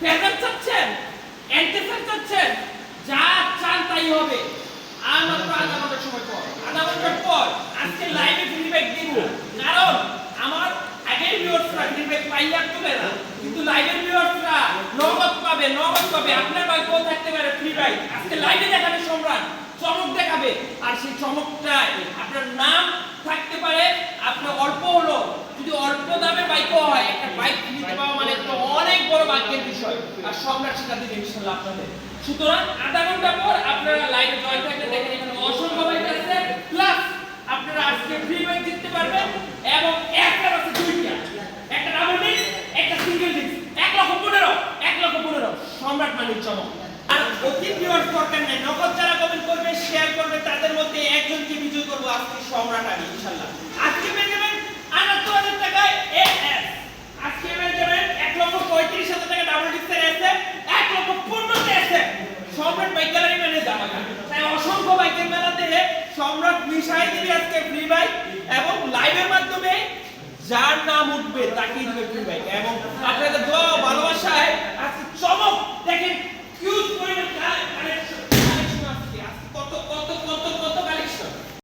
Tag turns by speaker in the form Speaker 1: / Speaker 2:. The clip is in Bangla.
Speaker 1: ফেভার চাচ্ছেন অ্যান্টিফেয়ার চাচ্ছেন, যা চান তাই হবে। আর মাত্র আধা ঘণ্টার সময় পর, আধা ঘণ্টার পর আজকে লাইভে ফিডব্যাক দিব। কারণ আমার আগের ভিউয়ার্সরা ফিডব্যাক পাইয়া তুলে না। কিন্তু লাইভের ভিউয়ার্সরা নগদ পাবে নগদ পাবে। আপনার ভাগ্যও থাকতে পারে ফ্রি রাইড আজকে লাইভে দেখাবে সম্রাট, চমক দেখাবে। আর সেই চমকটায় আপনার নাম থাকতে পারে, আপনার অল্প হলো যদি অল্প দামে বাইক হয় ভাগ্যের বিষয় আর সম্রাট সেটা দিবে ইনশাল্লাহ আপনাদের। সুতরাং আধা ঘণ্টা পর আপনারা লাইভে জয়েন থাকলে দেখেন এখানে অসংখ্য বাইক আছে, প্লাস আপনারা আজকে ফ্রি বাইক জিততে পারবেন এবং একটা আছে দুইটা। একটা ডাবল ডিস্ক একটা সিঙ্গেল ডিস্ক এক লক্ষ পনেরো, এক লক্ষ পনেরো। সম্রাট মানিক চমক। আর অতি ভিউয়ার্স, দরকার নেই। নগদ যারা কমেন্ট করবে শেয়ার করবে, তাদের মধ্যে একজনকে বিজয় করব আজকে সম্রাট আমি ইনশাল্লাহ। সম্রাট বাইক মেনে আমাকে তাই অসংখ্য বাইকের মেলাতে সম্রাট মিশাই দিবি আজকে ফ্রি বাইক এবং লাইভের মাধ্যমে যার নাম উঠবে তাকে দিবে ফ্রি বাইক এবং